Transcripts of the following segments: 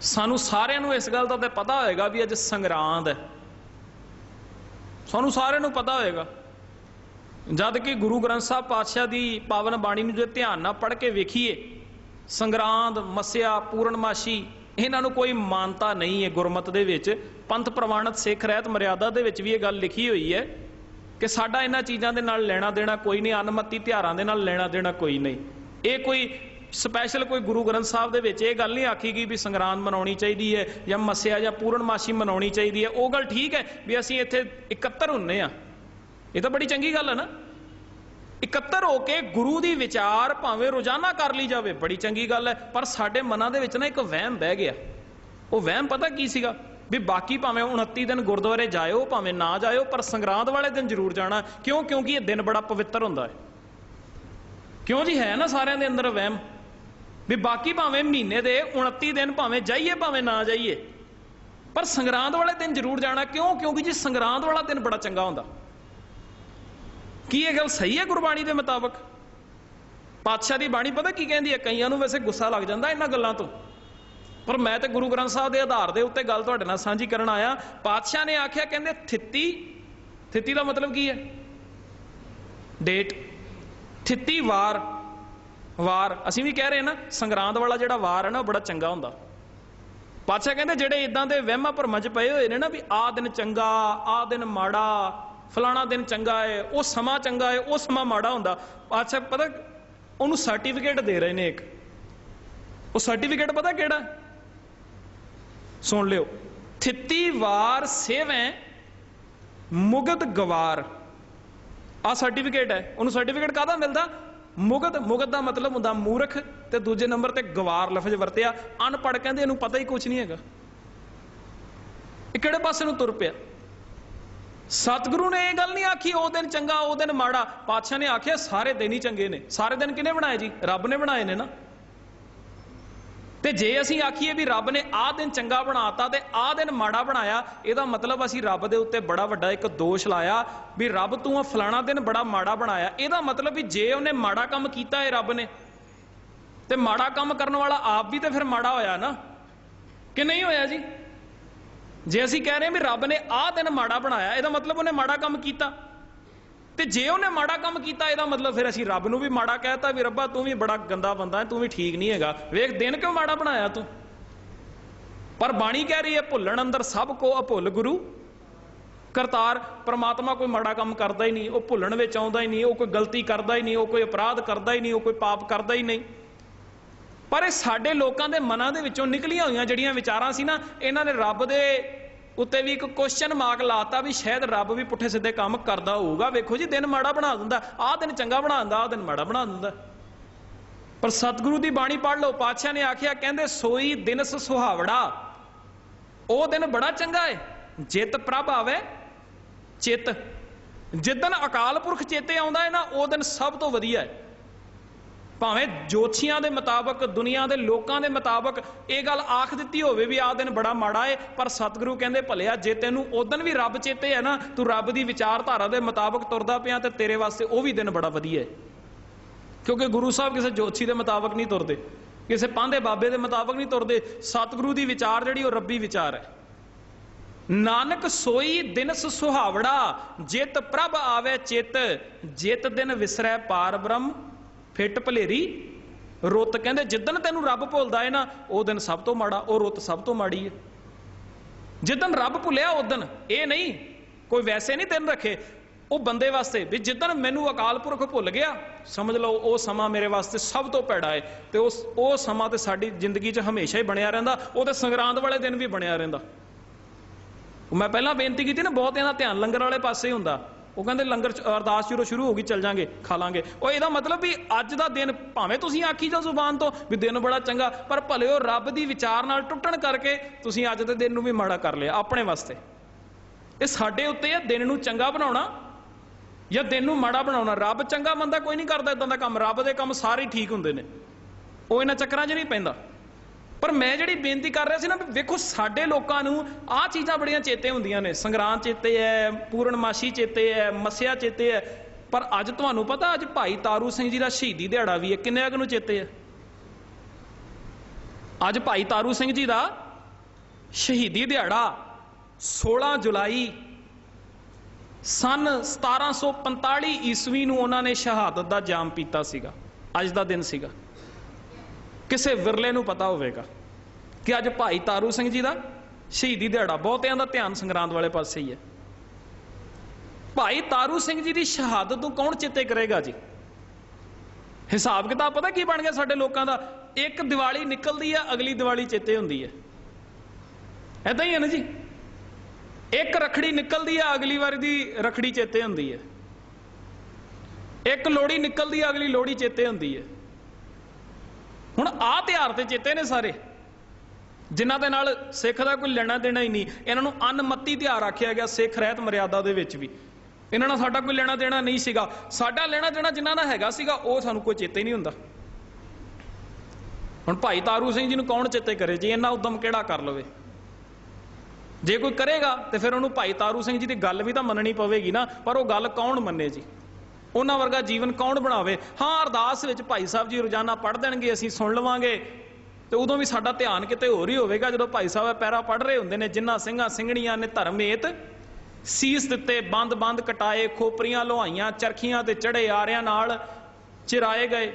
ਸਾਨੂੰ ਸਾਰਿਆਂ ਨੂੰ ਇਸ ਗੱਲ ਦਾ ਤਾਂ ਪਤਾ ਹੋਏਗਾ ਵੀ ਅੱਜ ਸੰਗਰਾਂਦ ਹੈ। ਸਾਨੂੰ ਸਾਰਿਆਂ ਨੂੰ ਪਤਾ ਹੋਏਗਾ। ਜਦ ਕਿ ਗੁਰੂ ਗ੍ਰੰਥ ਸਾਹਿਬ ਪਾਤਸ਼ਾਹ ਦੀ ਪਾਵਨ ਬਾਣੀ ਨੂੰ ਜੇ ਧਿਆਨ ਨਾਲ ਪੜ੍ਹ ਕੇ ਵੇਖੀਏ, ਸੰਗਰਾਂਦ, ਮੱਸਿਆ, ਪੂਰਨਮਾਸ਼ੀ, ਇਹਨਾਂ ਨੂੰ ਕੋਈ ਮਾਨਤਾ ਨਹੀਂ ਹੈ ਗੁਰਮਤ ਦੇ ਵਿੱਚ। ਪੰਥ ਪ੍ਰਵਾਨਿਤ ਸਿੱਖ ਰਹਿਤ ਮਰਿਆਦਾ ਦੇ ਵਿੱਚ ਵੀ ਇਹ ਗੱਲ ਲਿਖੀ ਹੋਈ ਹੈ ਕਿ ਸਾਡਾ ਇਹਨਾਂ ਚੀਜ਼ਾਂ ਦੇ ਨਾਲ ਲੈਣਾ ਦੇਣਾ ਕੋਈ ਨਹੀਂ, ਅਨਮਤੀ ਤਿਉਹਾਰਾਂ ਦੇ ਨਾਲ ਲੈਣਾ ਦੇਣਾ ਕੋਈ ਨਹੀਂ। ਇਹ ਕੋਈ ਸਪੈਸ਼ਲ ਕੋਈ ਗੁਰੂ ਗ੍ਰੰਥ ਸਾਹਿਬ ਦੇ ਵਿੱਚ ਇਹ ਗੱਲ ਨਹੀਂ ਆਖੀ ਗਈ ਵੀ ਸੰਗਰਾਂਦ ਮਨਾਉਣੀ ਚਾਹੀਦੀ ਹੈ ਜਾਂ ਮੱਸਿਆ ਜਾਂ ਪੂਰਨਮਾਸ਼ੀ ਮਨਾਉਣੀ ਚਾਹੀਦੀ ਹੈ। ਉਹ ਗੱਲ ਠੀਕ ਹੈ ਵੀ ਅਸੀਂ ਇੱਥੇ ਇਕੱਤਰ ਹੁੰਨੇ ਆ। ਇਹ ਤਾਂ ਬੜੀ ਚੰਗੀ ਗੱਲ ਹੈ ਨਾ। ਇਕੱਤਰ ਹੋ ਕੇ ਗੁਰੂ ਦੀ ਵਿਚਾਰ ਭਾਵੇਂ ਰੋਜ਼ਾਨਾ ਕਰ ਲਈ ਜਾਵੇ, ਬੜੀ ਚੰਗੀ ਗੱਲ ਹੈ। ਪਰ ਸਾਡੇ ਮਨਾਂ ਦੇ ਵਿੱਚ ਨਾ ਇੱਕ ਵਹਿਮ ਬਹਿ ਗਿਆ। ਉਹ ਵਹਿਮ ਪਤਾ ਕੀ ਸੀਗਾ? ਵੀ ਬਾਕੀ ਭਾਵੇਂ 29 ਦਿਨ ਗੁਰਦੁਆਰੇ ਜਾਇਓ, ਭਾਵੇਂ ਨਾ ਜਾਇਓ, ਪਰ ਸੰਗਰਾਂਦ ਵਾਲੇ ਦਿਨ ਜ਼ਰੂਰ ਜਾਣਾ। ਕਿਉਂ? ਕਿਉਂਕਿ ਇਹ ਦਿਨ ਬੜਾ ਪਵਿੱਤਰ ਹੁੰਦਾ ਹੈ। ਕਿਉਂ ਜੀ? ਹੈ ਨਾ ਸਾਰਿਆਂ ਦੇ ਅੰਦਰ ਵਹਿਮ। ਵੀ ਬਾਕੀ ਭਾਵੇਂ ਮਹੀਨੇ ਦੇ 29 ਦਿਨ ਭਾਵੇਂ ਜਾਈਏ, ਭਾਵੇਂ ਨਾ ਜਾਈਏ। ਪਰ ਸੰਗਰਾਂਦ ਵਾਲੇ ਦਿਨ ਜ਼ਰੂਰ ਜਾਣਾ। ਕਿਉਂ? ਕਿਉਂਕਿ ਜੀ ਸੰਗਰਾਂਦ ਵਾਲਾ ਦਿਨ ਬੜਾ ਚੰਗਾ ਹੁੰਦਾ। ਕੀ ਇਹ ਗੱਲ ਸਹੀ ਹੈ ਗੁਰਬਾਣੀ ਦੇ ਮੁਤਾਬਕ? ਪਾਤਸ਼ਾਹ ਦੀ ਬਾਣੀ ਪਤਾ ਕੀ ਕਹਿੰਦੀ ਹੈ? ਕਈਆਂ ਨੂੰ ਵੈਸੇ ਗੁੱਸਾ ਲੱਗ ਜਾਂਦਾ ਇਹਨਾਂ ਗੱਲਾਂ ਤੋਂ। ਪਰ ਮੈਂ ਤੇ ਗੁਰੂ ਗ੍ਰੰਥ ਸਾਹਿਬ ਦੇ ਆਧਾਰ ਦੇ ਉੱਤੇ ਗੱਲ ਤੁਹਾਡੇ ਨਾਲ ਸਾਂਝੀ ਕਰਨ ਆਇਆ। ਪਾਤਸ਼ਾਹ ਨੇ ਆਖਿਆ, ਕਹਿੰਦੇ ਥਿੱਤੀ ਥਿੱਤੀ ਦਾ ਮਤਲਬ ਕੀ ਹੈ? ਡੇਟ। ਥਿੱਤੀ ਵਾਰ ਵਾਰ। ਅਸੀਂ ਵੀ ਕਹਿ ਰਹੇ ਨਾ, ਸੰਗਰਾਂਦ ਵਾਲਾ ਜਿਹੜਾ ਵਾਰ ਹੈ ਨਾ, ਉਹ ਬੜਾ ਚੰਗਾ ਹੁੰਦਾ। ਪਾਤਸ਼ਾਹ ਕਹਿੰਦੇ, ਜਿਹੜੇ ਇਦਾਂ ਦੇ ਵਹਿਮਾਂ ਭਰਮਾਂ 'ਚ ਪਏ ਹੋਏ ਨੇ ਨਾ ਵੀ ਆਹ ਦਿਨ ਚੰਗਾ, ਆਹ ਦਿਨ ਮਾੜਾ, ਫਲਾਣਾ ਦਿਨ ਚੰਗਾ ਹੈ ਉਹ ਸਮਾਂ ਚੰਗਾ ਹੈ ਉਹ ਸਮਾਂ ਮਾੜਾ ਹੁੰਦਾ। ਪਾਤਸ਼ਾਹ ਪਤਾ, ਉਹਨੂੰ ਸਰਟੀਫਿਕੇਟ ਦੇ ਰਹੇ ਨੇ ਇੱਕ। ਉਹ ਸਰਟੀਫਿਕੇਟ ਪਤਾ ਕਿਹੜਾ? ਸੁਣ ਲਿਓ। ਥਿੱਤੀ ਵਾਰ ਸੇਵੈ ਮੁਗਤ ਗਵਾਰ। ਆ ਸਰਟੀਫਿਕੇਟ ਹੈ। ਉਹਨੂੰ ਸਰਟੀਫਿਕੇਟ ਕਾਹਦਾ ਮਿਲਦਾ? ਮੁਗਤ ਮੁਗਤ ਦਾ ਮਤਲਬ ਹੁੰਦਾ ਮੂਰਖ ਤੇ ਦੂਜੇ ਨੰਬਰ ਤੇ ਗਵਾਰ ਲਫ਼ਜ਼ ਵਰਤਿਆ। ਅਨਪੜ੍ਹ ਕਹਿੰਦੇ ਇਹਨੂੰ ਪਤਾ ਹੀ ਕੁਝ ਨਹੀਂ ਹੈਗਾ। ਇਹ ਕਿਹੜੇ ਪਾਸੇ ਨੂੰ ਤੁਰ ਪਿਆ? ਸਤਿਗੁਰੂ ਨੇ ਇਹ ਗੱਲ ਨਹੀਂ ਆਖੀ, ਉਹ ਦਿਨ ਚੰਗਾ, ਉਹ ਦਿਨ ਮਾੜਾ। ਪਾਤਸ਼ਾਹ ਨੇ ਆਖਿਆ, ਸਾਰੇ ਦਿਨ ਹੀ ਚੰਗੇ ਨੇ। ਸਾਰੇ ਦਿਨ ਕਿਹਨੇ ਬਣਾਏ ਜੀ? ਰੱਬ ਨੇ ਬਣਾਏ ਨੇ ਨਾ। ਤੇ ਜੇ ਅਸੀਂ ਆਖੀਏ ਵੀ ਰੱਬ ਨੇ ਆਹ ਦਿਨ ਚੰਗਾ ਬਣਾਤਾ ਤੇ ਆਹ ਦਿਨ ਮਾੜਾ ਬਣਾਇਆ, ਇਹਦਾ ਮਤਲਬ ਅਸੀਂ ਰੱਬ ਦੇ ਉੱਤੇ ਬੜਾ ਵੱਡਾ ਇੱਕ ਦੋਸ਼ ਲਾਇਆ ਵੀ ਰੱਬ ਤੂੰ ਆ ਫਲਾਣਾ ਦਿਨ ਬੜਾ ਮਾੜਾ ਬਣਾਇਆ। ਇਹਦਾ ਮਤਲਬ ਵੀ ਜੇ ਉਹਨੇ ਮਾੜਾ ਕੰਮ ਕੀਤਾ ਹੈ ਰੱਬ ਨੇ, ਤੇ ਮਾੜਾ ਕੰਮ ਕਰਨ ਵਾਲਾ ਆਪ ਵੀ ਤੇ ਫਿਰ ਮਾੜਾ ਹੋਇਆ ਨਾ। ਕਿ ਨਹੀਂ ਹੋਇਆ ਜੀ? ਜੇ ਅਸੀਂ ਕਹਿ ਰਹੇ ਹਾਂ ਵੀ ਰੱਬ ਨੇ ਆਹ ਦਿਨ ਮਾੜਾ ਬਣਾਇਆ, ਇਹਦਾ ਮਤਲਬ ਉਹਨੇ ਮਾੜਾ ਕੰਮ ਕੀਤਾ। ਤੇ ਜੇ ਉਹਨੇ ਮਾੜਾ ਕੰਮ ਕੀਤਾ, ਇਹਦਾ ਮਤਲਬ ਫਿਰ ਅਸੀਂ ਰੱਬ ਨੂੰ ਵੀ ਮਾੜਾ ਕਹਿਤਾ ਵੀ ਰੱਬਾ ਤੂੰ ਵੀ ਬੜਾ ਗੰਦਾ ਬੰਦਾ ਹੈ, ਤੂੰ ਵੀ ਠੀਕ ਨਹੀਂ ਹੈਗਾ। ਵੇਖ, ਦਿਨ ਕਿਉਂ ਮਾੜਾ ਬਣਾਇਆ ਤੂੰ? ਪਰ ਬਾਣੀ ਕਹਿ ਰਹੀ ਹੈ, ਭੁੱਲਣ ਅੰਦਰ ਸਭ ਕੋ ਅਭੁੱਲ ਗੁਰੂ। ਕਰਤਾਰ, ਪ੍ਰਮਾਤਮਾ ਕੋਈ ਮਾੜਾ ਕੰਮ ਕਰਦਾ ਹੀ ਨਹੀਂ, ਉਹ ਭੁੱਲਣ ਵਿੱਚ ਆਉਂਦਾ ਹੀ ਨਹੀਂ, ਉਹ ਕੋਈ ਗਲਤੀ ਕਰਦਾ ਹੀ ਨਹੀਂ, ਉਹ ਕੋਈ ਅਪਰਾਧ ਕਰਦਾ ਹੀ ਨਹੀਂ, ਉਹ ਕੋਈ ਪਾਪ ਕਰਦਾ ਹੀ ਨਹੀਂ। ਪਰ ਇਹ ਸਾਡੇ ਲੋਕਾਂ ਦੇ ਮਨਾਂ ਦੇ ਵਿੱਚੋਂ ਨਿਕਲੀਆਂ ਹੋਈਆਂ ਜਿਹੜੀਆਂ ਵਿਚਾਰਾਂ ਸੀ ਨਾ, ਇਹਨਾਂ ਨੇ ਰੱਬ ਦੇ ਉੱਤੇ ਵੀ ਇੱਕ ਕੁਐਸਚਨ ਮਾਰਕ ਲਾਤਾ ਵੀ ਸ਼ਾਇਦ ਰੱਬ ਵੀ ਪੁੱਠੇ ਸਿੱਧੇ ਕੰਮ ਕਰਦਾ ਹੋਊਗਾ। ਵੇਖੋ ਜੀ, ਦਿਨ ਮਾੜਾ ਬਣਾ ਦਿੰਦਾ, ਆਹ ਦਿਨ ਚੰਗਾ ਬਣਾ ਦਿੰਦਾ, ਆਹ ਦਿਨ ਮਾੜਾ ਬਣਾ ਦਿੰਦਾ। ਪਰ ਸਤਿਗੁਰੂ ਦੀ ਬਾਣੀ ਪੜ੍ਹ ਲਓ, ਪਾਤਸ਼ਾਹ ਨੇ ਆਖਿਆ, ਕਹਿੰਦੇ ਸੋਈ ਦਿਨਸ ਸੁਹਾਵੜਾ। ਉਹ ਦਿਨ ਬੜਾ ਚੰਗਾ ਏ। ਜਿਤ ਪ੍ਰਭ ਆਵੇ, ਚਿਤ। ਜਿੱਦਨ ਅਕਾਲ ਪੁਰਖ ਚੇਤੇ ਆਉਂਦਾ ਹੈ ਨਾ, ਉਹ ਦਿਨ ਸਭ ਤੋਂ ਵਧੀਆ ਹੈ ਭਾਵੇਂ ਜੋਤਸ਼ੀਆਂ ਦੇ ਮੁਤਾਬਕ, ਦੁਨੀਆ ਦੇ ਲੋਕਾਂ ਦੇ ਮੁਤਾਬਕ ਇਹ ਗੱਲ ਆਖ ਦਿੱਤੀ ਹੋਵੇ ਵੀ ਆਹ ਦਿਨ ਬੜਾ ਮਾੜਾ ਏ, ਪਰ ਸਤਿਗੁਰੂ ਕਹਿੰਦੇ, ਭਲਿਆ, ਜੇ ਤੈਨੂੰ ਉਦੋਂ ਵੀ ਰੱਬ ਚੇਤੇ ਹੈ ਨਾ, ਤੂੰ ਰੱਬ ਦੀ ਵਿਚਾਰਧਾਰਾ ਦੇ ਮੁਤਾਬਕ ਤੁਰਦਾ ਪਿਆ ਤੇ ਤੇਰੇ ਵਾਸਤੇ ਉਹ ਵੀ ਦਿਨ ਬੜਾ ਵਧੀਆ ਹੈ ਕਿਉਂਕਿ ਗੁਰੂ ਸਾਹਿਬ ਕਿਸੇ ਜੋਤਸ਼ੀ ਦੇ ਮੁਤਾਬਕ ਨਹੀਂ ਤੁਰਦੇ, ਕਿਸੇ ਪਾਂਦੇ ਬਾਬੇ ਦੇ ਮੁਤਾਬਕ ਨਹੀਂ ਤੁਰਦੇ, ਸਤਿਗੁਰੂ ਦੀ ਵਿਚਾਰ ਜਿਹੜੀ ਉਹ ਰੱਬੀ ਵਿਚਾਰ ਹੈ। ਨਾਨਕ ਸੋਈ ਦਿਨਸ ਸੁਹਾਵੜਾ, ਜਿਤ ਪ੍ਰਭ ਆਵੇ ਚਿਤ, ਜਿਤ ਦਿਨ ਵਿਸਰੈ ਪਾਰ ਬ੍ਰਹਮ। ਫਿੱਟ ਭਲੇਰੀ, ਰੁੱਤ ਕਹਿੰਦੇ ਜਿੱਦਨ ਤੈਨੂੰ ਰੱਬ ਭੁੱਲਦਾ ਏ ਨਾ, ਉਹ ਦਿਨ ਸਭ ਤੋਂ ਮਾੜਾ, ਉਹ ਰੁੱਤ ਸਭ ਤੋਂ ਮਾੜੀ ਹੈ ਜਿੱਦਨ ਰੱਬ ਭੁੱਲਿਆ ਉਦਨ ਇਹ ਨਹੀਂ, ਕੋਈ ਵੈਸੇ ਨਹੀਂ ਦਿਨ ਰੱਖੇ, ਉਹ ਬੰਦੇ ਵਾਸਤੇ ਵੀ ਜਿੱਦਨ ਮੈਨੂੰ ਅਕਾਲ ਪੁਰਖ ਭੁੱਲ ਗਿਆ, ਸਮਝ ਲਓ ਉਹ ਸਮਾਂ ਮੇਰੇ ਵਾਸਤੇ ਸਭ ਤੋਂ ਭੈੜਾ ਹੈ ਤੇ ਉਸ, ਉਹ ਸਮਾਂ ਤੇ ਸਾਡੀ ਜ਼ਿੰਦਗੀ 'ਚ ਹਮੇਸ਼ਾ ਹੀ ਬਣਿਆ ਰਹਿੰਦਾ, ਉਹ ਤੇ ਸੰਗਰਾਂਦ ਵਾਲੇ ਦਿਨ ਵੀ ਬਣਿਆ ਰਹਿੰਦਾ। ਮੈਂ ਪਹਿਲਾਂ ਬੇਨਤੀ ਕੀਤੀ ਨਾ ਬਹੁਤ ਇਹਦਾ ਧਿਆਨ ਲੰਗਰ ਵਾਲੇ ਪਾਸੇ ਹੀ ਹੁੰਦਾ। ਉਹ ਕਹਿੰਦੇ ਲੰਗਰ ਅਰਦਾਸ ਜਦੋਂ ਸ਼ੁਰੂ ਹੋ ਗਈ, ਚੱਲ ਜਾਾਂਗੇ, ਖਾ ਲਾਂਗੇ। ਉਹ ਇਹਦਾ ਮਤਲਬ ਵੀ ਅੱਜ ਦਾ ਦਿਨ ਭਾਵੇਂ ਤੁਸੀਂ ਆਖੀ ਜਾਓ ਜ਼ੁਬਾਨ ਤੋਂ ਵੀ ਦਿਨ ਬੜਾ ਚੰਗਾ, ਪਰ ਭਲੇ ਉਹ ਰੱਬ ਦੀ ਵਿਚਾਰ ਨਾਲ ਟੁੱਟਣ ਕਰਕੇ ਤੁਸੀਂ ਅੱਜ ਦੇ ਦਿਨ ਨੂੰ ਵੀ ਮਾੜਾ ਕਰ ਲਿਆ, ਆਪਣੇ ਵਾਸਤੇ। ਇਹ ਸਾਡੇ ਉੱਤੇ ਹੈ ਦਿਨ ਨੂੰ ਚੰਗਾ ਬਣਾਉਣਾ ਜਾਂ ਦਿਨ ਨੂੰ ਮਾੜਾ ਬਣਾਉਣਾ? ਰੱਬ ਚੰਗਾ ਬੰਦਾ ਕੋਈ ਨਹੀਂ ਕਰਦਾ ਇਦਾਂ ਦਾ ਕੰਮ, ਰੱਬ ਦੇ ਕੰਮ ਸਾਰੇ ਠੀਕ ਹੁੰਦੇ ਨੇ। ਉਹ ਇਹਨਾਂ ਚੱਕਰਾਂ 'ਚ ਨਹੀਂ ਪੈਂਦਾ। ਪਰ ਮੈਂ ਜਿਹੜੀ ਬੇਨਤੀ ਕਰ ਰਿਹਾ ਸੀ ਨਾ ਵੀ ਵੇਖੋ, ਸਾਡੇ ਲੋਕਾਂ ਨੂੰ ਆਹ ਚੀਜ਼ਾਂ ਬੜੀਆਂ ਚੇਤੇ ਹੁੰਦੀਆਂ ਨੇ। ਸੰਗਰਾਂਦ ਚੇਤੇ ਹੈ ਪੂਰਨਮਾਸ਼ੀ ਚੇਤੇ ਹੈ ਮੱਸਿਆ ਚੇਤੇ ਹੈ ਪਰ ਅੱਜ ਤੁਹਾਨੂੰ ਪਤਾ, ਅੱਜ ਭਾਈ ਤਾਰੂ ਸਿੰਘ ਜੀ ਦਾ ਸ਼ਹੀਦੀ ਦਿਹਾੜਾ ਵੀ ਹੈ ਕਿੰਨੇ ਅਗ ਨੂੰ ਚੇਤੇ ਹੈ ਅੱਜ ਭਾਈ ਤਾਰੂ ਸਿੰਘ ਜੀ ਦਾ ਸ਼ਹੀਦੀ ਦਿਹਾੜਾ 16 ਜੁਲਾਈ ਸਨ 1745 ਈਸਵੀ ਨੂੰ ਉਹਨਾਂ ਨੇ ਸ਼ਹਾਦਤ ਦਾ ਜਾਮ ਪੀਤਾ ਸੀਗਾ। ਅੱਜ ਦਾ ਦਿਨ ਸੀਗਾ। ਕਿਸੇ ਵਿਰਲੇ ਨੂੰ ਪਤਾ ਹੋਵੇਗਾ ਕਿ ਅੱਜ ਭਾਈ ਤਾਰੂ ਸਿੰਘ ਜੀ ਦਾ ਸ਼ਹੀਦੀ ਦਿਹਾੜਾ ਬਹੁਤਿਆਂ ਦਾ ਧਿਆਨ ਸੰਗਰਾਂਦ ਵਾਲੇ ਪਾਸੇ ਹੀ ਹੈ। ਭਾਈ ਤਾਰੂ ਸਿੰਘ ਜੀ ਦੀ ਸ਼ਹਾਦਤ ਨੂੰ ਕੌਣ ਚੇਤੇ ਕਰੇਗਾ ਜੀ? ਹਿਸਾਬ ਕਿਤਾਬ ਪਤਾ ਕੀ ਬਣ ਗਿਆ ਸਾਡੇ ਲੋਕਾਂ ਦਾ? ਇੱਕ ਦੀਵਾਲੀ ਨਿਕਲਦੀ ਹੈ ਅਗਲੀ ਦੀਵਾਲੀ ਚੇਤੇ ਹੁੰਦੀ ਹੈ। ਐਦਾਂ ਹੀ ਹੈ ਨਾ ਜੀ? ਇੱਕ ਰਖੜੀ ਨਿਕਲਦੀ ਹੈ ਅਗਲੀ ਵਾਰੀ ਦੀ ਰਖੜੀ ਚੇਤੇ ਹੁੰਦੀ ਹੈ। ਇੱਕ ਲੋੜੀ ਨਿਕਲਦੀ ਹੈ ਅਗਲੀ ਲੋੜੀ ਚੇਤੇ ਹੁੰਦੀ ਹੈ। ਹੁਣ ਆਹ ਤਿਉਹਾਰ ਤੇ ਚੇਤੇ ਨੇ ਸਾਰੇ। ਜਿਨ੍ਹਾਂ ਦੇ ਨਾਲ ਸਿੱਖ ਦਾ ਕੋਈ ਲੈਣਾ ਦੇਣਾ ਹੀ ਨਹੀਂ। ਇਹਨਾਂ ਨੂੰ ਅਨਮਤੀ ਤਿਉਹਾਰ ਆਖਿਆ ਗਿਆ ਸਿੱਖ ਰਹਿਤ ਮਰਿਆਦਾ ਦੇ ਵਿੱਚ ਵੀ। ਇਹਨਾਂ ਨਾਲ ਸਾਡਾ ਕੋਈ ਲੈਣਾ ਦੇਣਾ ਨਹੀਂ ਸੀਗਾ। ਸਾਡਾ ਲੈਣਾ ਦੇਣਾ ਜਿਨ੍ਹਾਂ ਨਾਲ ਹੈਗਾ ਸੀਗਾ, ਉਹ ਸਾਨੂੰ ਕੋਈ ਚੇਤੇ ਨਹੀਂ ਹੁੰਦਾ। ਹੁਣ ਭਾਈ ਤਾਰੂ ਸਿੰਘ ਜੀ ਨੂੰ ਕੌਣ ਚੇਤੇ ਕਰੇ? ਜੀ ਇਹਨਾਂ ਉਦਮ ਕਿਹੜਾ ਕਰ ਲਵੇ? ਜੇ ਕੋਈ ਕਰੇਗਾ ਤੇ ਫਿਰ ਉਹਨੂੰ ਭਾਈ ਤਾਰੂ ਸਿੰਘ ਜੀ ਦੀ ਗੱਲ ਵੀ ਤਾਂ ਮੰਨਣੀ ਪਵੇਗੀ ਨਾ, ਪਰ ਉਹ ਗੱਲ ਕੌਣ ਮੰਨੇ ਜੀ? ਉਹਨਾਂ ਵਰਗਾ ਜੀਵਨ ਕੌਣ ਬਣਾਵੇ? ਹਾਂ, ਅਰਦਾਸ ਵਿੱਚ ਭਾਈ ਸਾਹਿਬ ਜੀ ਰੋਜ਼ਾਨਾ ਪੜ੍ਹ ਦੇਣਗੇ, ਅਸੀਂ ਸੁਣ ਲਵਾਂਗੇ। ਤੇ ਉਦੋਂ ਵੀ ਸਾਡਾ ਧਿਆਨ ਕਿਤੇ ਹੋਰ ਹੀ ਹੋਵੇਗਾ, ਜਦੋਂ ਭਾਈ ਸਾਹਿਬ ਪੈਰਾ ਪੜ੍ਹ ਰਹੇ ਹੁੰਦੇ ਨੇ ਜਿਨ੍ਹਾਂ ਸਿੰਘਾਂ ਸਿੰਘਣੀਆਂ ਨੇ ਧਰਮੇਤ ਸੀਸ ਦਿੱਤੇ, ਬੰਦ ਬੰਦ ਕਟਾਏ, ਖੋਪਰੀਆਂ ਲੋਹਾਈਆਂ, ਚਰਖੀਆਂ ਤੇ ਚੜੇ ਆਰਿਆਂ ਨਾਲ ਚਿਰਾਏ ਗਏ।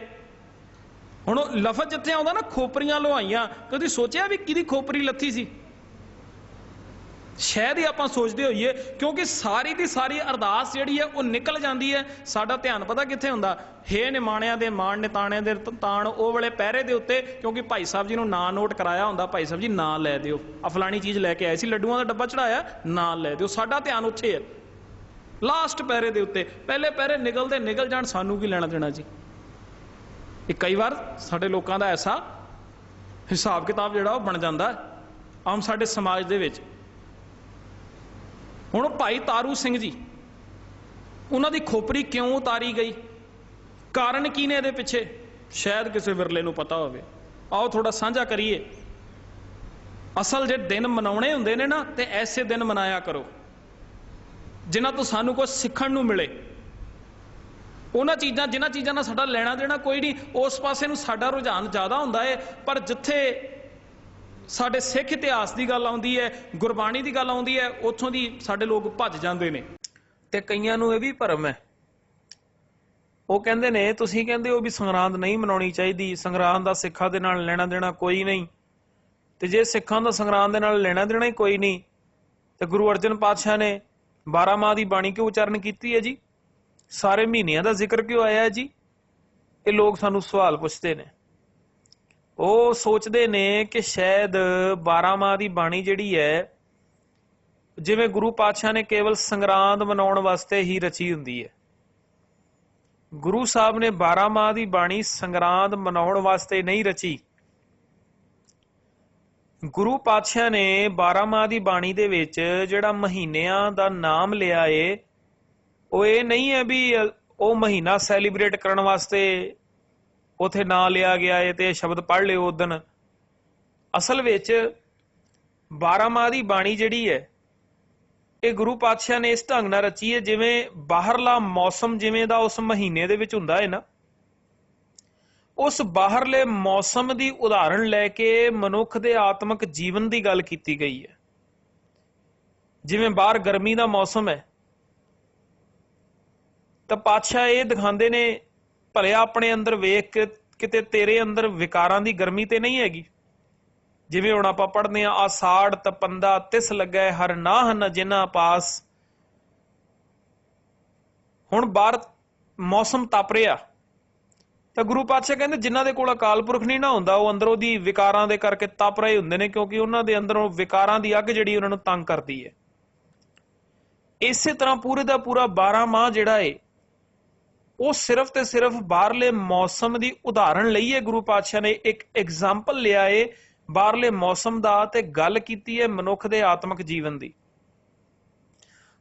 ਹੁਣ ਉਹ ਲਫ਼ਜ਼ ਜਿੱਥੇ ਆਉਂਦਾ ਨਾ, ਖੋਪਰੀਆਂ ਲੋਹਾਈਆਂ, ਕਦੀ ਸੋਚਿਆ ਵੀ ਕਿਹਦੀ ਖੋਪਰੀ ਲੱਥੀ ਸੀ? ਸ਼ਾਇਦ ਹੀ ਆਪਾਂ ਸੋਚਦੇ ਹੋਈਏ, ਕਿਉਂਕਿ ਸਾਰੀ ਦੀ ਸਾਰੀ ਅਰਦਾਸ ਜਿਹੜੀ ਹੈ, ਉਹ ਨਿਕਲ ਜਾਂਦੀ ਹੈ। ਸਾਡਾ ਧਿਆਨ ਪਤਾ ਕਿੱਥੇ ਹੁੰਦਾ? ਹੇ ਨਿਮਾਣਿਆਂ ਦੇ, ਮਾਣ ਨਿਤਾਣਿਆਂ ਦੇ ਤਾਣ, ਉਹ ਵਾਲੇ ਪਹਿਰੇ ਦੇ ਉੱਤੇ, ਕਿਉਂਕਿ ਭਾਈ ਸਾਹਿਬ ਜੀ ਨੂੰ ਨਾਂ ਨੋਟ ਕਰਾਇਆ ਹੁੰਦਾ, ਭਾਈ ਸਾਹਿਬ ਜੀ ਨਾਂ ਲੈ ਦਿਓ। ਆ ਫਲਾਣੀ ਚੀਜ਼ ਲੈ ਕੇ ਆਏ ਸੀ, ਲੱਡੂਆਂ ਦਾ ਡੱਬਾ ਚੜਾਇਆ ਨਾਂ ਲੈ ਦਿਓ। ਸਾਡਾ ਧਿਆਨ ਉੱਥੇ ਹੈ। ਲਾਸਟ ਪਹਿਰੇ ਦੇ ਉੱਤੇ। ਪਹਿਲੇ ਪਹਿਰੇ ਨਿਕਲਦੇ ਨਿਕਲ ਜਾਣ, ਸਾਨੂੰ ਕੀ ਲੈਣਾ ਦੇਣਾ ਜੀ? ਇਹ ਕਈ ਵਾਰ ਸਾਡੇ ਲੋਕਾਂ ਦਾ ਐਸਾ ਹਿਸਾਬ ਕਿਤਾਬ ਜਿਹੜਾ ਉਹ ਬਣ ਜਾਂਦਾ। ਆਮ ਸਾਡੇ ਸਮਾਜ ਦੇ ਵਿੱਚ ਹੁਣ ਭਾਈ ਤਾਰੂ ਸਿੰਘ ਜੀ, ਉਹਨਾਂ ਦੀ ਖੋਪਰੀ ਕਿਉਂ ਉਤਾਰੀ ਗਈ? ਕਾਰਨ ਕੀ ਨੇ ਇਹਦੇ ਪਿੱਛੇ? ਸ਼ਾਇਦ ਕਿਸੇ ਵਿਰਲੇ ਨੂੰ ਪਤਾ ਹੋਵੇ। ਆਓ ਥੋੜਾ ਸਾਂਝਾ ਕਰੀਏ। ਅਸਲ ਜੇ ਦਿਨ ਮਨਾਉਣੇ ਹੁੰਦੇ ਨੇ ਨਾ, ਤੇ ਐਸੇ ਦਿਨ ਮਨਾਇਆ ਕਰੋ। ਜਿਨ੍ਹਾਂ ਤੋਂ ਸਾਨੂੰ ਕੁਝ ਸਿੱਖਣ ਨੂੰ ਮਿਲੇ। ਉਹਨਾਂ ਚੀਜ਼ਾਂ, ਜਿਨ੍ਹਾਂ ਚੀਜ਼ਾਂ ਨਾਲ ਸਾਡਾ ਲੈਣਾ ਦੇਣਾ ਕੋਈ ਨਹੀਂ, ਉਸ ਪਾਸੇ ਨੂੰ ਸਾਡਾ ਰੁਝਾਨ ਜ਼ਿਆਦਾ ਹੁੰਦਾ ਹੈ ਪਰ ਜਿੱਥੇ ਸਾਡੇ ਸਿੱਖ ਇਤਿਹਾਸ ਦੀ ਗੱਲ ਆਉਂਦੀ ਹੈ, ਗੁਰਬਾਣੀ ਦੀ ਗੱਲ ਆਉਂਦੀ ਹੈ, ਉੱਥੋਂ ਦੀ ਸਾਡੇ ਲੋਕ ਭੱਜ ਜਾਂਦੇ ਨੇ। ਤੇ ਕਈਆਂ ਨੂੰ ਇਹ ਵੀ ਭਰਮ ਹੈ। ਉਹ ਕਹਿੰਦੇ ਨੇ, ਤੁਸੀਂ ਕਹਿੰਦੇ ਹੋ ਵੀ ਸੰਗਰਾਂਦ ਨਹੀਂ ਮਨਾਉਣੀ ਚਾਹੀਦੀ, ਸੰਗਰਾਂਦ ਦਾ ਸਿੱਖਾਂ ਦੇ ਨਾਲ ਲੈਣਾ ਦੇਣਾ ਕੋਈ ਨਹੀਂ। ਤੇ ਜੇ ਸਿੱਖਾਂ ਦਾ ਸੰਗਰਾਂਦ ਦੇ ਨਾਲ ਲੈਣਾ ਦੇਣਾ ਹੀ ਕੋਈ ਨਹੀਂ, ਤੇ ਗੁਰੂ ਅਰਜਨ ਪਾਤਸ਼ਾਹ ਨੇ 12 ਮਾਹ ਦੀ ਬਾਣੀ ਕਿਉਂ ਉਚਾਰਨ ਕੀਤੀ ਹੈ ਜੀ? ਸਾਰੇ ਮਹੀਨਿਆਂ ਦਾ ਜ਼ਿਕਰ ਕਿਉਂ ਆਇਆ ਹੈ ਜੀ? ਇਹ ਲੋਕ ਸਾਨੂੰ ਸਵਾਲ ਪੁੱਛਦੇ ਨੇ। ਉਹ ਸੋਚਦੇ ਨੇ ਕਿ ਸ਼ਾਇਦ 12 ਮਾਹ ਦੀ ਬਾਣੀ ਜਿਹੜੀ ਹੈ, ਜਿਵੇਂ ਗੁਰੂ ਪਾਤਸ਼ਾਹ ਨੇ ਕੇਵਲ ਸੰਗਰਾਂਦ ਮਨਾਉਣ ਵਾਸਤੇ ਹੀ ਰਚੀ ਹੁੰਦੀ ਹੈ। ਗੁਰੂ ਸਾਹਿਬ ਨੇ 12 ਮਾਹ ਦੀ ਬਾਣੀ ਸੰਗਰਾਂਦ ਮਨਾਉਣ ਵਾਸਤੇ ਨਹੀਂ ਰਚੀ। ਗੁਰੂ ਪਾਤਸ਼ਾਹ ਨੇ 12 ਮਾਹ ਦੀ ਬਾਣੀ ਦੇ ਵਿੱਚ ਜਿਹੜਾ ਮਹੀਨਿਆਂ ਦਾ ਨਾਮ ਲਿਆ ਏ, ਉਹ ਇਹ ਨਹੀਂ ਹੈ ਵੀ ਉਹ ਮਹੀਨਾ ਸੈਲੀਬ੍ਰੇਟ ਕਰਨ ਵਾਸਤੇ ਉਥੇ ਨਾਂ ਲਿਆ ਗਿਆ ਏ ਤੇ ਇਹ ਸ਼ਬਦ ਪੜ੍ਹ ਲਿਓ ਉਦਨ ਅਸਲ ਵਿੱਚ 12 ਮਾਹ ਦੀ ਬਾਣੀ ਜਿਹੜੀ ਹੈ ਇਹ ਗੁਰੂ ਪਾਤਸ਼ਾਹ ਨੇ ਇਸ ਢੰਗ ਨਾਲ ਰਚੀ ਹੈ ਜਿਵੇਂ ਬਾਹਰਲਾ ਮੌਸਮ ਜਿਵੇਂ ਦਾ ਉਸ ਮਹੀਨੇ ਦੇ ਵਿੱਚ ਹੁੰਦਾ ਹੈ ਨਾ, ਉਸ ਬਾਹਰਲੇ ਮੌਸਮ ਦੀ ਉਦਾਹਰਣ ਲੈ ਕੇ ਮਨੁੱਖ ਦੇ ਆਤਮਿਕ ਜੀਵਨ ਦੀ ਗੱਲ ਕੀਤੀ ਗਈ ਹੈ ਜਿਵੇਂ ਬਾਹਰ ਗਰਮੀ ਦਾ ਮੌਸਮ ਹੈ ਤਾਂ ਪਾਤਸ਼ਾਹ ਇਹ ਦਿਖਾਉਂਦੇ ਨੇ ਭਲਿਆ ਆਪਣੇ ਅੰਦਰ ਵੇਖ ਕੇ ਕਿਤੇ ਤੇਰੇ ਅੰਦਰ ਵਿਕਾਰਾਂ ਦੀ ਗਰਮੀ ਤੇ ਨਹੀਂ ਹੈਗੀ? ਜਿਵੇਂ ਹੁਣ ਆਪਾਂ ਪੜ੍ਹਦੇ ਆ ਆਸਾੜ ਤਪੰਦਾ ਤਿਸ ਲੱਗੈ ਹਰ ਨਾਹਨ ਜਿਨਾ ਪਾਸ। ਹੁਣ ਬਾਹਰ ਮੌਸਮ ਤਪ ਰਿਹਾ। ਤਾਂ ਗੁਰੂ ਪਾਤਸ਼ਾਹ ਕਹਿੰਦੇ ਜਿਨ੍ਹਾਂ ਦੇ ਕੋਲ ਅਕਾਲ ਪੁਰਖ ਨਹੀਂ ਨਾ ਹੁੰਦਾ, ਉਹ ਅੰਦਰੋਂ ਦੀ ਵਿਕਾਰਾਂ ਦੇ ਕਰਕੇ ਤਪ ਰਹੇ ਹੁੰਦੇ ਨੇ, ਕਿਉਂਕਿ ਉਹਨਾਂ ਦੇ ਅੰਦਰੋਂ ਵਿਕਾਰਾਂ ਦੀ ਅੱਗ ਜਿਹੜੀ ਉਹਨਾਂ ਨੂੰ ਤੰਗ ਕਰਦੀ ਹੈ। ਇਸੇ ਤਰ੍ਹਾਂ ਪੂਰੇ ਦਾ ਪੂਰਾ 12 ਮਾਹ ਜਿਹੜਾ ਏ ਉਹ ਸਿਰਫ ਤੇ ਸਿਰਫ ਬਾਹਰਲੇ ਮੌਸਮ ਦੀ ਉਦਾਹਰਣ ਲਈ ਹੈ। ਗੁਰੂ ਪਾਤਸ਼ਾਹ ਨੇ ਇੱਕ ਐਗਜ਼ਾਮਪਲ ਲਿਆ ਏ, ਬਾਹਰਲੇ ਮੌਸਮ ਦਾ ਤੇ ਗੱਲ ਕੀਤੀ ਹੈ ਮਨੁੱਖ ਦੇ ਆਤਮਿਕ ਜੀਵਨ ਦੀ।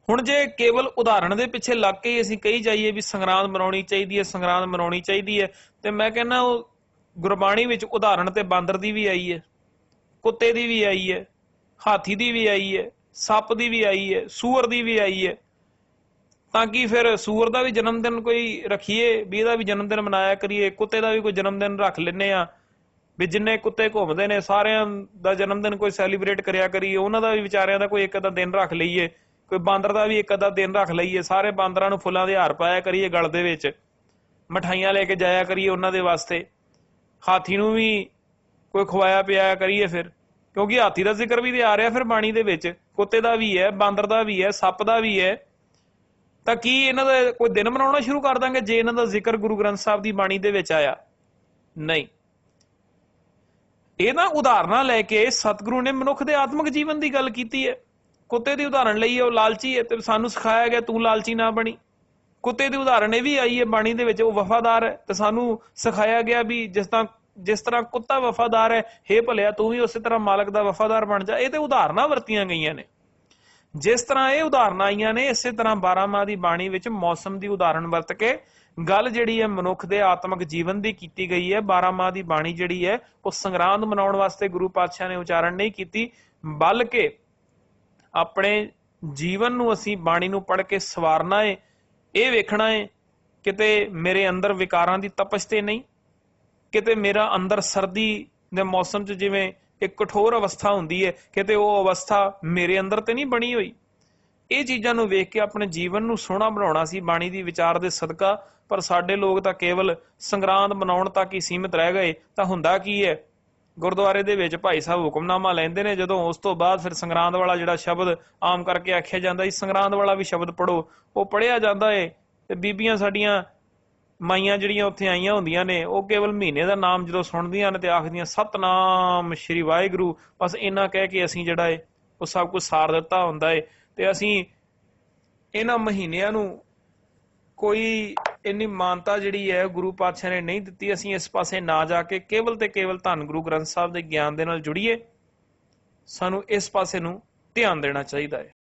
ਹੁਣ ਜੇ ਕੇਵਲ ਉਦਾਹਰਣ ਦੇ ਪਿੱਛੇ ਲੱਗ ਕੇ ਹੀ ਅਸੀਂ ਕਹੀ ਜਾਈਏ ਵੀ ਸੰਗਰਾਂਦ ਮਨਾਉਣੀ ਚਾਹੀਦੀ ਹੈ, ਸੰਗਰਾਂਦ ਮਨਾਉਣੀ ਚਾਹੀਦੀ ਹੈ, ਤੇ ਮੈਂ ਕਹਿੰਦਾ ਉਹ ਗੁਰਬਾਣੀ ਵਿੱਚ ਉਦਾਹਰਣ ਤੇ ਬਾਂਦਰ ਦੀ ਵੀ ਆਈ ਹੈ, ਕੁੱਤੇ ਦੀ ਵੀ ਆਈ ਹੈ, ਹਾਥੀ ਦੀ ਵੀ ਆਈ ਹੈ, ਸੱਪ ਦੀ ਵੀ ਆਈ ਹੈ ਸੂਰ ਦੀ ਵੀ ਆਈ ਹੈ। ਤਾਂ ਕਿ ਫਿਰ ਸੂਰ ਦਾ ਵੀ ਜਨਮ ਦਿਨ ਕੋਈ ਰੱਖੀਏ ਵੀ ਇਹਦਾ ਵੀ ਜਨਮ ਦਿਨ ਮਨਾਇਆ ਕਰੀਏ, ਕੁੱਤੇ ਦਾ ਵੀ ਕੋਈ ਜਨਮ ਦਿਨ ਰੱਖ ਲੈਨੇ ਆ ਵੀ ਜਿੰਨੇ ਕੁੱਤੇ ਘੁੰਮਦੇ ਨੇ, ਸਾਰਿਆਂ ਦਾ ਜਨਮ ਦਿਨ ਕੋਈ ਸੈਲੀਬ੍ਰੇਟ ਕਰਿਆ ਕਰੀਏ, ਉਹਨਾਂ ਦਾ ਵੀ ਵਿਚਾਰਿਆਂ ਦਾ ਕੋਈ ਇੱਕ ਅੱਧਾ ਦਿਨ ਰੱਖ ਲਈਏ, ਕੋਈ ਬਾਂਦਰ ਦਾ ਵੀ ਇੱਕ ਅੱਧਾ ਦਿਨ ਰੱਖ ਲਈਏ, ਸਾਰੇ ਬਾਂਦਰਾਂ ਨੂੰ ਫੁੱਲਾਂ ਦੇ ਹਾਰ ਪਾਇਆ ਕਰੀਏ ਗਲ ਦੇ ਵਿੱਚ ਮਠਾਈਆਂ ਲੈ ਕੇ ਜਾਇਆ ਕਰੀਏ ਉਹਨਾਂ ਦੇ ਵਾਸਤੇ, ਹਾਥੀ ਨੂੰ ਵੀ ਕੋਈ ਖਵਾਇਆ ਪਿਆਇਆ ਕਰੀਏ ਫਿਰ, ਕਿਉਂਕਿ ਹਾਥੀ ਦਾ ਜ਼ਿਕਰ ਵੀ ਤੇ ਆ ਰਿਹਾ ਫਿਰ ਬਾਣੀ ਦੇ ਵਿੱਚ, ਕੁੱਤੇ ਦਾ ਵੀ ਹੈ, ਬਾਂਦਰ ਦਾ ਵੀ ਹੈ, ਸੱਪ ਦਾ ਵੀ ਹੈ ਤਾਂ ਕੀ ਇਹਨਾਂ ਦਾ ਕੋਈ ਦਿਨ ਮਨਾਉਣਾ ਸ਼ੁਰੂ ਕਰ ਦਾਂਗੇ ਜੇ ਇਹਨਾਂ ਦਾ ਜ਼ਿਕਰ ਗੁਰੂ ਗ੍ਰੰਥ ਸਾਹਿਬ ਦੀ ਬਾਣੀ ਦੇ ਵਿੱਚ ਆਇਆ? ਨਹੀਂ। ਇਹਨਾਂ ਉਦਾਹਰਨਾਂ ਲੈ ਕੇ ਸਤਿਗੁਰੂ ਨੇ ਮਨੁੱਖ ਦੇ ਆਤਮਿਕ ਜੀਵਨ ਦੀ ਗੱਲ ਕੀਤੀ ਹੈ। ਕੁੱਤੇ ਦੀ ਉਦਾਹਰਣ ਲਈ ਹੈ, ਉਹ ਲਾਲਚੀ ਹੈ ਤੇ ਸਾਨੂੰ ਸਿਖਾਇਆ ਗਿਆ ਤੂੰ ਲਾਲਚੀ ਨਾ ਬਣੀ। ਕੁੱਤੇ ਦੀ ਉਦਾਹਰਣ ਇਹ ਵੀ ਆਈ ਹੈ ਬਾਣੀ ਦੇ ਵਿੱਚ ਉਹ ਵਫਾਦਾਰ ਹੈ ਤੇ ਸਾਨੂੰ ਸਿਖਾਇਆ ਗਿਆ ਵੀ ਜਿਸ ਤਰ੍ਹਾਂ ਜਿਸ ਤਰ੍ਹਾਂ ਕੁੱਤਾ ਵਫਾਦਾਰ ਹੈ ਹੇ ਭਲਿਆ ਤੂੰ ਵੀ ਉਸੇ ਤਰ੍ਹਾਂ ਮਾਲਕ ਦਾ ਵਫਾਦਾਰ ਬਣ ਜਾ। ਇਹ ਤੇ ਉਦਾਹਰਨਾਂ ਵਰਤੀਆਂ ਗਈਆਂ ਨੇ। ਜਿਸ ਤਰ੍ਹਾਂ ਇਹ ਉਦਾਹਰਨਾਂ ਆਈਆਂ ਨੇ, ਇਸੇ ਤਰ੍ਹਾਂ 12 ਮਾਹ ਦੀ ਬਾਣੀ ਵਿੱਚ ਮੌਸਮ ਦੀ ਉਦਾਹਰਣ ਵਰਤ ਕੇ ਗੱਲ ਜਿਹੜੀ ਹੈ ਮਨੁੱਖ ਦੇ ਆਤਮਿਕ ਜੀਵਨ ਦੀ ਕੀਤੀ ਗਈ ਹੈ। 12 ਮਾਹ ਦੀ ਬਾਣੀ ਜਿਹੜੀ ਹੈ, ਉਹ ਸੰਗਰਾਂਦ ਮਨਾਉਣ ਵਾਸਤੇ ਗੁਰੂ ਪਾਤਸ਼ਾਹ ਨੇ ਉਚਾਰਨ ਨਹੀਂ ਕੀਤੀ, ਬਲਕਿ ਆਪਣੇ ਜੀਵਨ ਨੂੰ ਅਸੀਂ ਬਾਣੀ ਨੂੰ ਪੜ੍ਹ ਕੇ ਸਵਾਰਨਾ ਏ, ਇਹ ਵੇਖਣਾ ਏ, ਕਿਤੇ ਮੇਰੇ ਅੰਦਰ ਵਿਕਾਰਾਂ ਦੀ ਤਪਸ਼ ਤੇ ਨਹੀਂ, ਕਿਤੇ ਮੇਰਾ ਅੰਦਰ ਸਰਦੀ ਦੇ ਮੌਸਮ 'ਚ ਜਿਵੇਂ ਇੱਕ ਕਠੋਰ ਅਵਸਥਾ ਹੁੰਦੀ ਹੈ ਕਿਤੇ ਉਹ ਅਵਸਥਾ ਮੇਰੇ ਅੰਦਰ ਤੇ ਨਹੀਂ ਬਣੀ ਹੋਈ। ਇਹ ਚੀਜ਼ਾਂ ਨੂੰ ਵੇਖ ਕੇ ਆਪਣੇ ਜੀਵਨ ਨੂੰ ਸੋਹਣਾ ਬਣਾਉਣਾ ਸੀ, ਬਾਣੀ ਦੀ ਵਿਚਾਰ ਦੇ ਸਦਕਾ, ਪਰ ਸਾਡੇ ਲੋਕ ਤਾਂ ਕੇਵਲ ਸੰਗਰਾਂਦ ਮਨਾਉਣ ਤੱਕ ਹੀ ਸੀਮਿਤ ਰਹਿ ਗਏ। ਤਾਂ ਹੁੰਦਾ ਕੀ ਹੈ ਗੁਰਦੁਆਰੇ ਦੇ ਵਿੱਚ ਭਾਈ ਸਾਹਿਬ ਹੁਕਮਨਾਮਾ ਲੈਂਦੇ ਨੇ, ਜਦੋਂ ਉਸ ਤੋਂ ਬਾਅਦ ਫਿਰ ਸੰਗਰਾਂਦ ਵਾਲਾ ਜਿਹੜਾ ਸ਼ਬਦ ਆਮ ਕਰਕੇ ਆਖਿਆ ਜਾਂਦਾ ਸੀ ਸੰਗਰਾਂਦ ਵਾਲਾ ਵੀ ਸ਼ਬਦ ਪੜੋ ਉਹ ਪੜਿਆ ਜਾਂਦਾ ਏ ਤੇ ਬੀਬੀਆਂ ਸਾਡੀਆਂ ਮਾਈਆਂ ਜਿਹੜੀਆਂ ਉੱਥੇ ਆਈਆਂ ਹੁੰਦੀਆਂ ਨੇ, ਉਹ ਕੇਵਲ ਮਹੀਨੇ ਦਾ ਨਾਮ ਜਦੋਂ ਸੁਣਦੀਆਂ ਨੇ ਤੇ ਆਖਦੀਆਂ, ਸਤਨਾਮ, ਸ਼੍ਰੀ ਵਾਹਿਗੁਰੂ। ਬਸ ਇੰਨਾ ਕਹਿ ਕੇ ਅਸੀਂ ਜਿਹੜਾ ਏ, ਉਹ ਸਭ ਕੁਝ ਸਾਰ ਦਿੱਤਾ ਹੁੰਦਾ ਏ ਤੇ ਅਸੀਂ ਇਹਨਾਂ ਮਹੀਨਿਆਂ ਨੂੰ ਕੋਈ ਇੰਨੀ ਮਾਨਤਾ ਜਿਹੜੀ ਹੈ ਗੁਰੂ ਪਾਤਸ਼ਾਹ ਨੇ ਨਹੀਂ ਦਿੱਤੀ। ਅਸੀਂ ਇਸ ਪਾਸੇ ਨਾ ਜਾ ਕੇ ਕੇਵਲ ਤੇ ਕੇਵਲ ਧੰਨ ਗੁਰੂ ਗ੍ਰੰਥ ਸਾਹਿਬ ਦੇ ਗਿਆਨ ਦੇ ਨਾਲ ਜੁੜੀਏ। ਸਾਨੂੰ ਇਸ ਪਾਸੇ ਨੂੰ ਧਿਆਨ ਦੇਣਾ ਚਾਹੀਦਾ ਹੈ